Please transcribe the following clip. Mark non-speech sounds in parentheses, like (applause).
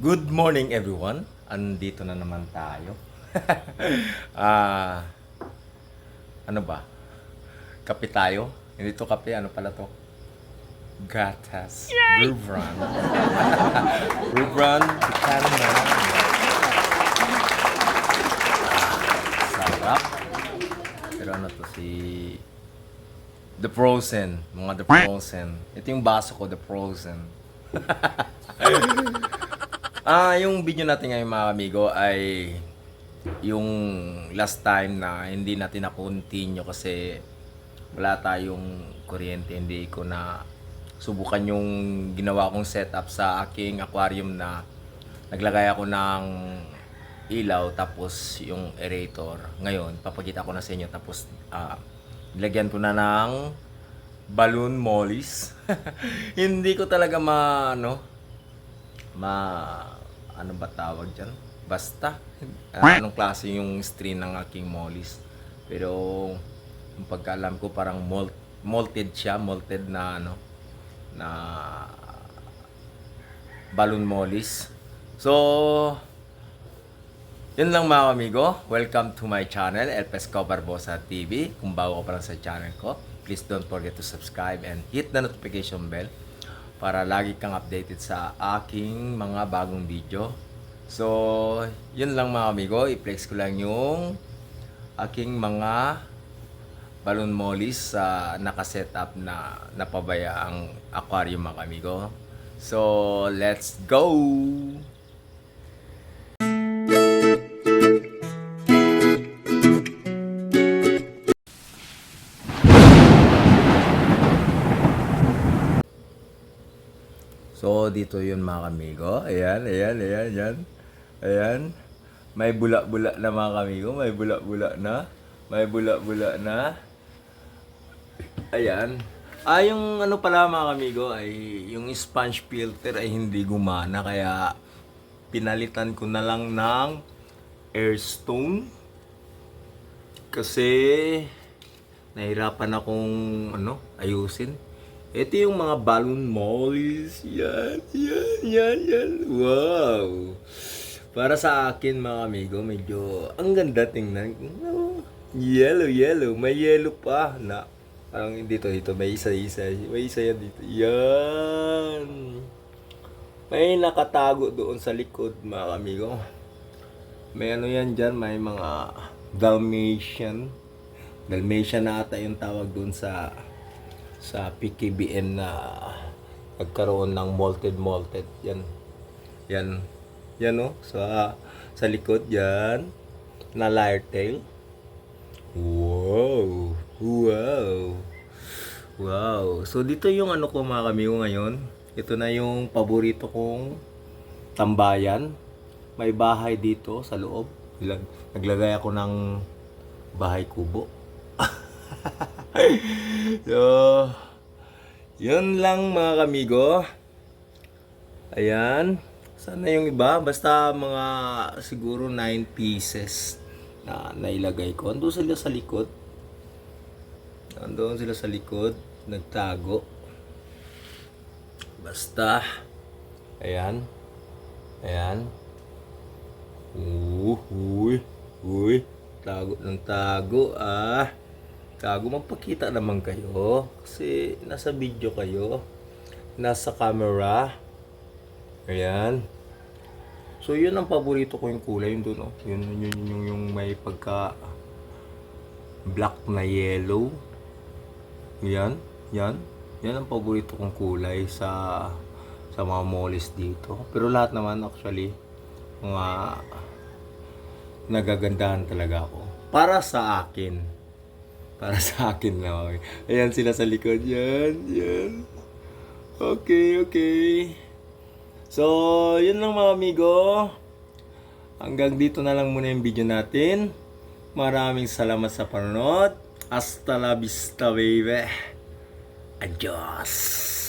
Good morning everyone. Andito na naman tayo. (laughs) Ah, ano ba? Kape tayo? Hindi to kape, ano pala to? Gatas. Brew Run. (laughs) Brew Run, Buchanan. Sarap. Pero ano to si The Frozen, mga The Frozen. Ito yung baso ko, The Frozen. (laughs) Ah, yung video natin ngayon mga amigo ay yung last time na hindi natin na-continue kasi wala tayong kuryente. Hindi ko na subukan yung ginawa kong setup sa aking aquarium na naglagay ako ng ilaw tapos yung aerator. Ngayon, papakita ko na sa inyo tapos ah, nilagyan ko na ng balloon mollies. (laughs) hindi ko talaga ma ano, ma ano ba tawag dyan? Basta ah, anong klase yung strain ng aking mollies. Pero yung pagkaalam ko parang malt, malted siya, malted na ano na balloon mollies. So yun lang mga amigo. Welcome to my channel, Elpes Barbosa TV. Kung bago ka pa lang sa channel ko, please don't forget to subscribe and hit the notification bell para lagi kang updated sa aking mga bagong video. So, yun lang mga amigo. I-flex ko lang yung aking mga balloon mollies sa nakaset up na napabaya ang aquarium mga amigo. So, let's go! So, dito yun mga kamigo. Ayan, ayan, ayan, ayan. Ayan. May bula-bula na mga kamigo. May bula-bula na. May bula-bula na. Ayan. Ah, yung ano pala mga kamigo ay yung sponge filter ay hindi gumana kaya pinalitan ko na lang ng airstone kasi nahirapan akong ano ayusin ito yung mga balloon mollies. Yan, yan, yan, yan. Wow. Para sa akin mga amigo, medyo ang ganda tingnan. Yellow, yellow. May yellow pa na parang dito, dito. May isa-isa. May isa yan dito. Yan. May nakatago doon sa likod mga amigo. May ano yan dyan, may mga Dalmatian. Dalmatian na ata yung tawag doon sa sa PKBM na nagkaroon ng malted malted yan. Yan. Yan oh. Sa sa likod yan. Na lyre tail. Wow. Wow. Wow. So dito yung ano ko mga kamigo ngayon. Ito na yung paborito kong tambayan. May bahay dito sa loob. Naglagay ako ng bahay kubo (laughs) so, yun lang mga kamigo. Ayan. Sana yung iba. Basta mga siguro 9 pieces na nailagay ko. Ando sila sa likod. Ando sila sa likod. Nagtago. Basta. Ayan. Ayan. Uh, uy. Uy. Tago ng tago ah. Gago, magpakita naman kayo. Kasi nasa video kayo. Nasa camera. Ayan. So, yun ang paborito ko yung kulay. Yun doon, oh. Yun, yun, yun, yung, yung may pagka black na yellow. Yan. Yan. Yan ang paborito kong kulay sa sa mga mollies dito. Pero lahat naman actually mga nagagandahan talaga ako. Para sa akin para (laughs) sa akin lang. Okay. Ayan sila sa likod. Yan, yan. Okay, okay. So, yun lang mga amigo. Hanggang dito na lang muna yung video natin. Maraming salamat sa panonood. Hasta la vista, baby. Adios.